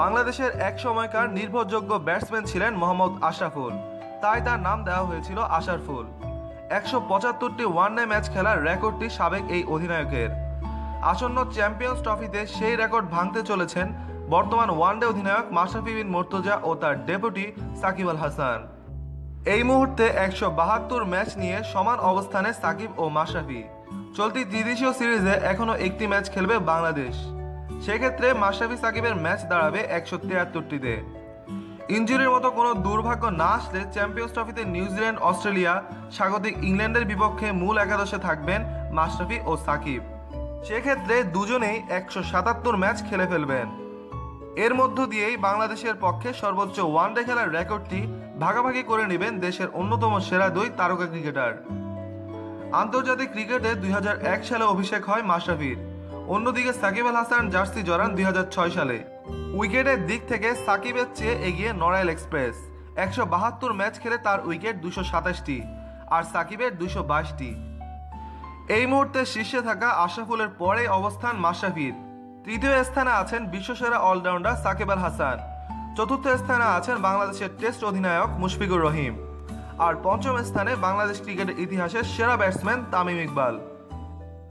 বাংলাদেশের এক সময়কার নির্ভরযোগ্য ব্যাটসম্যান ছিলেন মোহাম্মদ আশরাফুল। তাই তার নাম দেওয়া হয়েছিল আশারফুল। একশো পঁচাত্তরটি ওয়ানডে ম্যাচ খেলার রেকর্ডটি সাবেক এই অধিনায়কের। আসন্ন চ্যাম্পিয়ন্স ট্রফিতে সেই রেকর্ড ভাঙতে চলেছেন বর্তমান ওয়ানডে অধিনায়ক মাশরাফি বিন মোর্তজা ও তার ডেপুটি সাকিব আল হাসান। এই মুহূর্তে একশো বাহাত্তর ম্যাচ নিয়ে সমান অবস্থানে সাকিব ও মাশরাফি। চলতি ত্রিদেশীয় সিরিজে এখনও একটি ম্যাচ খেলবে বাংলাদেশ। সেক্ষেত্রে মাশরাফি সাকিবের ম্যাচ দাঁড়াবে একশো তিয়াত্তরটিতে। ইঞ্জুরির মতো কোনো দুর্ভাগ্য না আসলে চ্যাম্পিয়ন্স ট্রফিতে নিউজিল্যান্ড, অস্ট্রেলিয়া, স্বাগতিক ইংল্যান্ডের বিপক্ষে মূল একাদশে থাকবেন মাশরাফি ও সাকিব। সেক্ষেত্রে দুজনেই একশো সাতাত্তর ম্যাচ খেলে ফেলবেন। এর মধ্য দিয়েই বাংলাদেশের পক্ষে সর্বোচ্চ ওয়ানডে খেলার রেকর্ডটি ভাগাভাগি করে নেবেন দেশের অন্যতম সেরা দুই তারকা ক্রিকেটার। আন্তর্জাতিক ক্রিকেটে দুই হাজার এক সালে অভিষেক হয় মাশরাফির। অন্যদিকে সাকিব আল হাসান জার্সি জড়ান দুই হাজার ছয় সালে। উইকেটের দিক থেকে সাকিবের চেয়ে এগিয়ে নড়াইল এক্সপ্রেস। একশো বাহাত্তর ম্যাচ খেলে তার উইকেট দুশো সাতাশটি আর সাকিবের দুশো বাইশটি। এই মুহূর্তে শীর্ষে থাকা আশাফুলের পরে অবস্থান মাশরাফির। তৃতীয় স্থানে আছেন বিশ্বসেরা অলরাউন্ডার সাকিব আল হাসান। চতুর্থ স্থানে আছেন বাংলাদেশের টেস্ট অধিনায়ক মুশফিকুর রহিম। আর পঞ্চম স্থানে বাংলাদেশ ক্রিকেটের ইতিহাসের সেরা ব্যাটসম্যান তামিম ইকবাল।